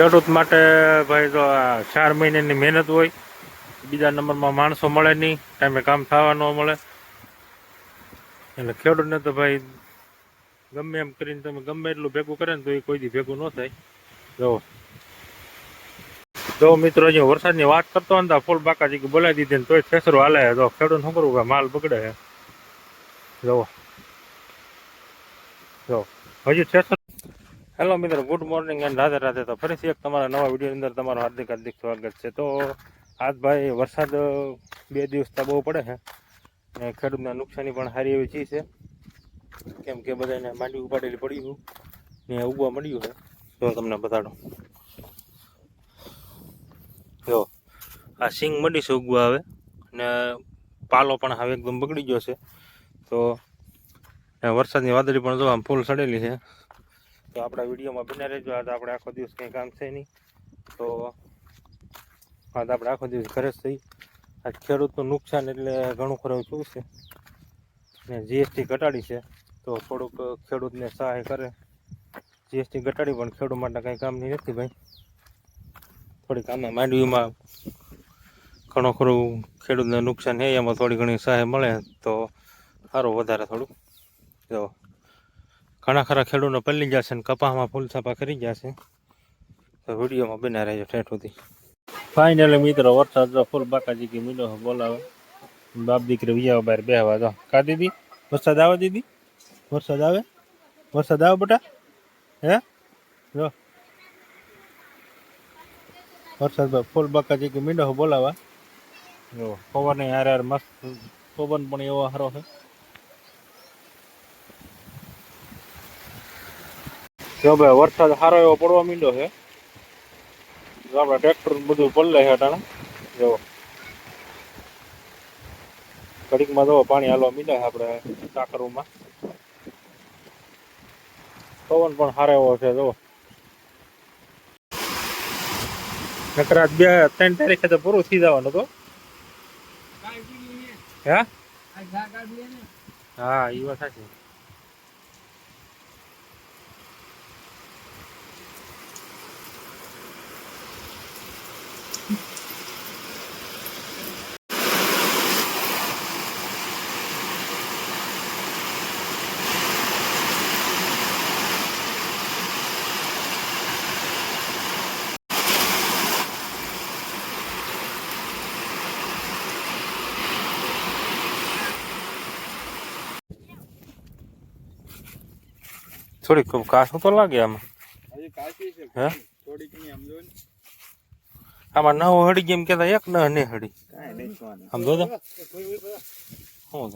ખેડૂત માટે ભાઈ જો ચાર મહિનાની મહેનત હોય, બીજા નંબરમાં માણસો મળે નહીં, ટાઈમે કામ થવા ન મળે. એટલે ખેડૂતને તો ભાઈ ગમે એમ કરીને તમે ગમે એટલું ભેગું કરે ને તો એ કોઈ દી ભેગું ન થાય. જો. જો મિત્રો અહીંયા વરસાદની વાત કરતો ને ફૂલ બાકાજી બોલાવી દીધી ને તોય ઠેસરો હાલે. જો ખેડૂત શું કરવું માલ બગડે છે. જો. જો. હજુ ખેસર હેલો મિત્રો good morning and Radhe Radhe. તો ફરીથી એક તમારા નવા વિડીયોની અંદર તમારું હાર્દિક હાર્દિક સ્વાગત છે. તો આજ ભાઈ વરસાદ બે દિવસ તો બહુ પડે છે અને ખેડૂતના નુકસાની પણ સારી એવી ચીજ છે. કેમ કે બધાને માંડી ઉપાડેલી પડ્યું ને ઉગવા મળ્યું છે. તો તમને બતાડો. જો, આ સિંગ મળી છે ઉગવા આવે ને પાલો પણ હવે એકદમ બગડી ગયો છે. તો, ને વરસાદની વાદળી પણ જો આમ ફૂલ સડેલી છે. તો આપણા વિડીયોમાં બને રહેજો. આજ આપણે આખો દિવસ કંઈ કામ છે નહીં. તો આજ આપણે આખો દિવસ ઘરે જ થઈ આ ખેડૂતનું નુકસાન એટલે ઘણું ખરું શું છે? ને જીએસટી ઘટાડી છે. તો થોડુંક ખેડૂતને સહાય કરે. જીએસટી ઘટાડી, પણ ખેડૂત માટે કંઈ કામની નથી ભાઈ. થોડીક આમાં માંડવીમાં ઘણું ખરું ખેડૂતને નુકસાન છે. એમાં થોડી ઘણી સહાય મળે તો સારું વધારે થોડુંક. જો ઘણા ખરા ખેડૂતો પલ્લી જશે અને કપાસમાં ફૂલ છાપા કરી જશે તો વિડીયોમાં બના રહેજો ઠેઠ સુધી. ફાઇનલી મિત્રો, વરસાદ ફૂલ બાકાજી કે મીનો બોલાવે. બાપ દીકરી વિયાવ બહાર બેહવા જો કા દીદી? વરસાદ આવે દીદી? વરસાદ આવે? વરસાદ આવે બેટા? હે? જો. વરસાદ ફૂલ બાકાજી કે મીનો બોલાવા. જો, પવન હારે યાર મસ્ત, પવન પણ એવો સારો છે. જો ભાઈ વરસાદ સારો એવો પડવા માંડ્યો છે. આપણે ટ્રેક્ટર બધું પલ્લે છે અટાણે. જો. ઘડીકમાં જો પાણી હાલવા માંડ્યા છે આપણે સાકરોમાં પવન પણ સારો એવો છે જો. નકરાત બે ત્રણ તારીખે તો પૂરું થઈ જવાનું તો. હે? હા એ વાત સાચી. થોડીક કાશું તો લાગે આમાં. હે? આમ નવ હડી ગેમ કેતા એક ન ને હડી કાંઈ નહીં આમ જો તો શું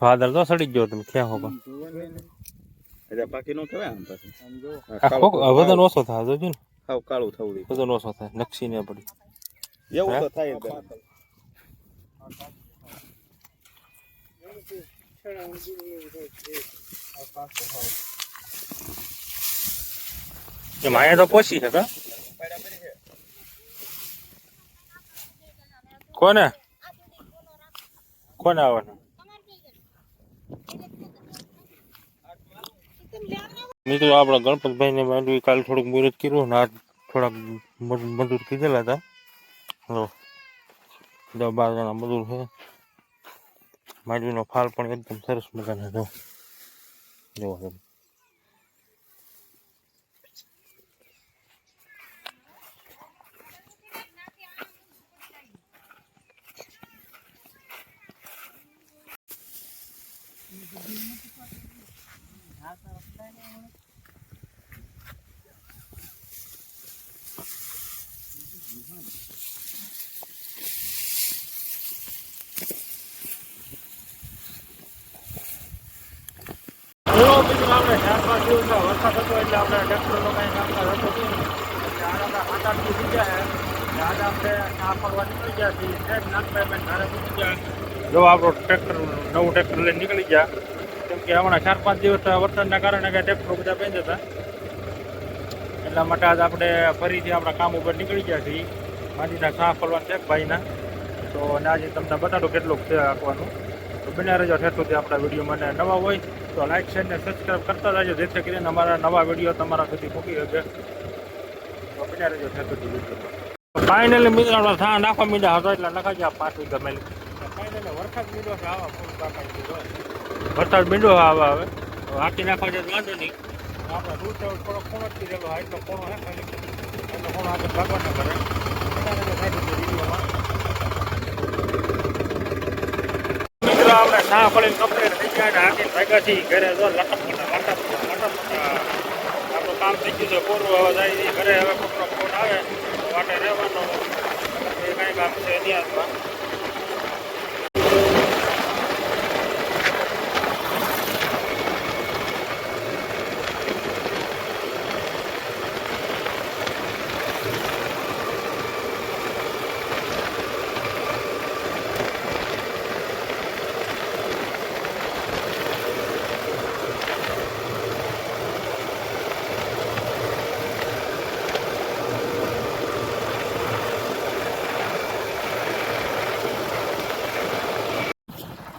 ફાધર વાદળ તો સડી ગયો તમે ક્યાં હો જોવાનું નહીં. એટલે બાકી નો આ કાળું આ વજન ઓછો થાય નક્ષી ને. પડી. એવું તો દે. વજન ઓછો થાય નકશી ને પડી How હે? તો થાય જ માયા તો પોસી છે, કા? કોને? કોને આવવાનું? મિત્રો આપણા ગણપતભાઈ ને માંડવી કાલ થોડુંક મુહૂર્ત કર્યું ને આજ થોડાક મજ- મજૂર કીધેલા હતા. દસ બાર જણા મજૂર છે. માંડવીનો ફાલ પણ એકદમ સરસ મજાનો જો જોવા તમે. એવો ચાર પાંચ દિવસનો વરસાદ હતો એટલે આપણે ટ્રેક્ટરનો કાંઈ કામકાજ હતું ગયા છે આજે આપણે આ ફરવા નીકળી ગયા છીએ ટ્રેક નાખતા જો આપણો ટ્રેક્ટર નવું ટ્રેક્ટર લઈને નીકળી ગયા, કેમ કે હમણાં ચાર પાંચ દિવસ વરસાદના કારણે કાંઈ ટ્રેક્ટરો બધા બેન હતા. એટલા માટે આજ આપણે ફરીથી આપણા કામ ઉપર નીકળી ગયા છીએ. માટીના સાહ ફરવાનું છે ભાઈના. તો અને આજે તમને બતાડો કેટલું છે આંકવાનું. તો બન્યા રહેજો ઠેઠ આપણા વિડીયોમાં અને નવા હોય તો લાઈક શેર ને સબસ્ક્રાઈબ કરતા રહેજો, જેથી કરીને અમારા નવા વીડિયો તમારા સુધી મૂકી શકે. તો બન્યા રહેજો ફેસબુક વીડિયો ફાઇનલી મિત્રો થા નાખવા મીડા હતો, એટલે નખાઈ ગયા પાંચ વીઘા મેલી ફાઇનલી વરસાદ મીડો છે, આવા ફૂલ દીધો વરસાદ મીડો આવા હવે. હાથી નાખવા જાય વાંધો નહીં. આપણે રૂટ થોડો ખૂણો જ કીધેલો એટલો ખૂણો હે? એટલો ખૂણો આપણે ભગવાન કરે બન્યા રહેજો ફેસબુક વિડીયોમાં મિત્રો આપણે સા પડીને કમ્પ્લેટ થઈ ગયા હાથી ઘરે જો લટપટા લટપટા લટપટા આપણું કામ થઈ ગયું છે, પૂરું હવે જાય ઘરે હવે કોકનો ફોન આવે વાટે રહેવાનો. એ કાંઈ કામ છે એની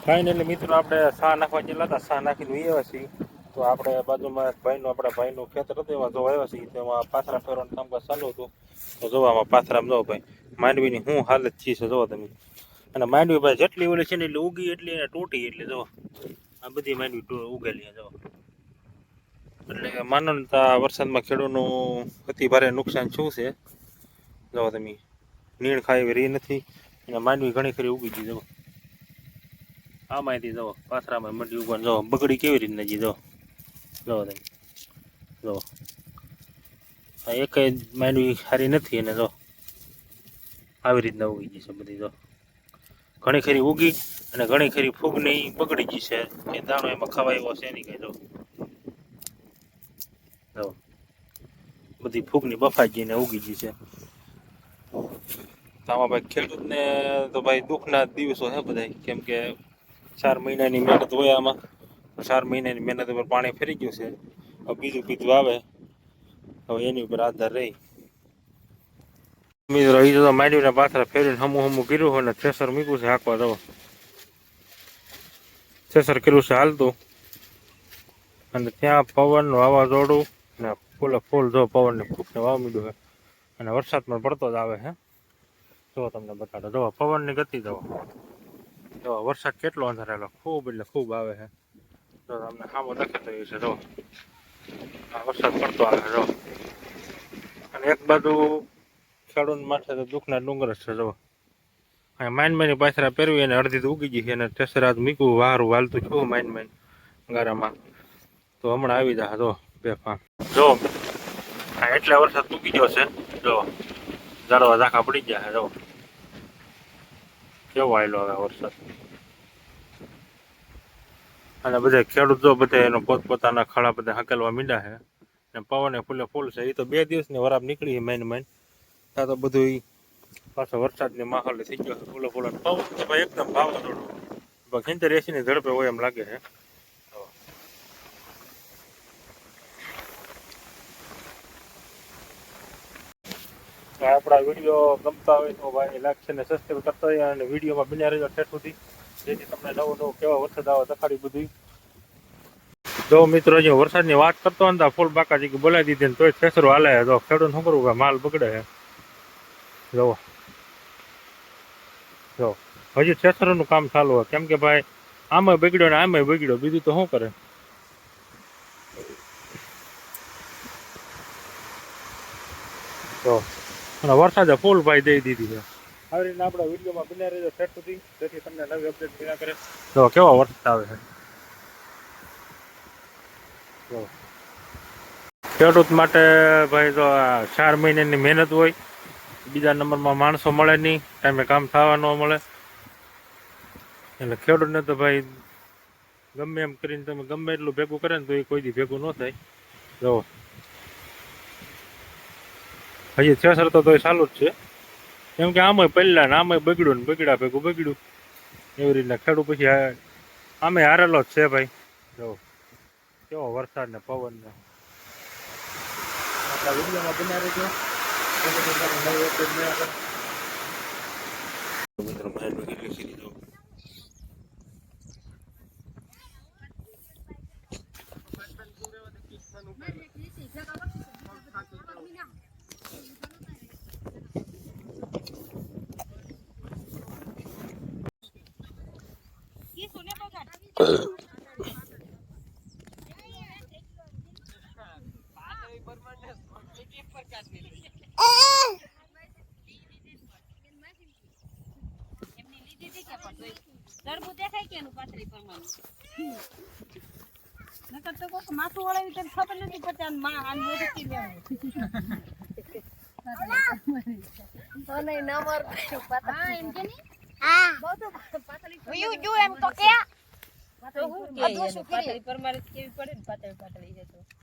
ફાઇનલી મિત્રો આપણે સા નાખવા ગયેલા હતા. સા નાખીને વી છીએ. તો આપણે બાજુમાં ભાઈનું, આપણા ભાઈનું ખેતર હતું એમાં જોવા આવ્યા છીએ. તેમાં પાથરા ફેરવાનું કામકાજ ચાલુ હતું. તો જોવામાં પાથરામાં જો ભાઈ. માંડવીની શું હાલત છે જોવો તમે. અને માંડવી ભાઈ જેટલી ઓલી છે ને એટલે ઉગી એટલી એને તૂટી એટલે જો આ બધી માંડવી ઉગેલી જો એટલે માનો ને આ વરસાદમાં ખેડૂતનું અતિ ભારે નુકસાન શું છે? જો તમે. નીણ ખાઈ રહી નથી. અને માંડવી ઘણી ખરી ઉગી ગઈ જો આમાંથી જો પાથરામાં મંડી ઉગવાનું જો બગડી કેવી રીતના જી જો જો તમે જો આ એક માંડવી સારી નથી અને જો આવી રીતના ઉગી જશે બધી જો ઘણી ખરી ઉગી અને ઘણી ખરી ફૂગની બગડી ગઈ છે. એ દાણો એમાં ખવાય એવો છે નહીં કઈ જો જો બધી ફૂગની બફાઈ જઈને ઉગી ગઈ છે. તો આમાં ભાઈ ખેડૂતને તો ભાઈ દુઃખના દિવસો છે બધા કેમ કે ચાર મહિનાની મહેનત હોય આમાં. ચાર મહિનાની મહેનત ઉપર પાણી ફરી ગયું છે. હવે બીજું પીધું આવે. હવે એની ઉપર આધાર રહી. મિત્રો એ તો માંડવીના પાથરા ફેરીને હમું હમું કર્યું હોય ને થ્રેસર મૂક્યું છે હાંકવા દો થ્રેસર કર્યું છે હાલતું. અને ત્યાં પવનનું વાવાઝોડું ને ફૂલે ફૂલ જો પવનને ખૂબ વાવ મીધું છે. અને વરસાદ પણ પડતો જ આવે છે. જો તમને બતાડો. જો પવનની ગતિ જો જો વરસાદ કેટલો અંધારેલો. ખૂબ એટલે ખૂબ આવે છે. જો તમને સામો દેખાતો હોય છે, જો. આ વરસાદ પડતો આવે જો. અને એક બાજુ ખેડૂત માટે તો દુઃખના ડુંગર છે, જો. અહીંયા માઇન માઇન પાછરા પહેરવી અને અડધી તો ઉગી ગઈ છે અને ટેસરાત મીકું વારું વાલતું છું માઇન માઇન ગારામાં. તો હમણાં આવી જા, જો બે પાંચ જો એટલા વરસાદ તૂકી ગયો છે, જો. ઝાડવા ઝાંખા પડી ગયા છે, જો. કેવો આવેલો હવે વરસાદ? અને બધા ખેડૂત બધા એનો પોતપોતાના ખાડા બધા હકેલવા મીંડા છે. ને પવને ફૂલે ફૂલ છે. એ તો બે દિવસની વરાબ નીકળી છે મેન મેન ત્યાં તો બધું પાછો વરસાદની માહોલ થઈ ગયો છે. ફૂલે ફૂલે પવન એકદમ ભાવ થોડો. ખીંતર એસીની ઝડપે હોય એમ લાગે છે. આપણા વીડિયો ગમતા હોય તો ભાઈ લાઈક ને સબસ્ક્રાઈબ કરતા હોય અને વિડીયોમાં બન્યા રહેજો ઠેઠ સુધી. જેથી તમને નવો નવો કેવા વરસાદ આવે દેખાડી બધું. જો મિત્રો જો વરસાદની વાત કરતો ને ફૂલ બાકાજી કે બોલાવી દીધી ને તોય ખેસરો હાલે છે. ખેડૂત શું કરવું માલ બગડે છે. જો. જો. હજી ખેસરોનું કામ ચાલુ હોય. કેમ કે ભાઈ, આમાં બગડ્યો ને આમાં બગડ્યો. બીજું તો શું કરે? તો અને વરસાદે ફૂલ ભાઈ દઈ દીધી છે. આવી રીતના આપણા વિડીયોમાં બન્યા રહેજો. ઠેઠ સુધી. જેથી તમને નવી અપડેટ મળ્યા કરે. તો કેવો વરસાદ આવે છે? ખેડૂત માટે ભાઈ તો ચાર મહિનાની મહેનત હોય બીજા નંબરમાં માણસો મળે નહીં ટાઈમે કામ થવા ન મળે. એટલે ખેડૂતને તો ભાઈ ગમે એમ કરીને તમે ગમે એટલું ભેગું કરે ને તો એ કોઈ દી ભેગું ન થાય. જો. હજી થેસર તો તોય ચાલુ જ છે. કેમ કે આમાંય પહેલા ને આમાંય બગડ્યું ને બગડ્યા ભેગું બગડ્યું. એવી રીતના ખેડૂત પછી આમે હારેલો જ છે ભાઈ. જો કેવો વરસાદ ને પવન ને. આપણા વિડીયોમાં બન્યા રહેજો. જેથી કરીને તમને નવી update મળ્યા કરે. મિત્રો કેટલી સીધી જો તરબૂચ દેખાય કે એનું પાતળી પરમાણુ નકર તો કોક માથું વળાવી તને ખબર નથી પડતી માં લેવું. હા, એમ કે નહીં? બહુ તો પાતળી તો હું કે પાતળી પરમારે કેવી પડે ને પાતળી પાતળી છે તો.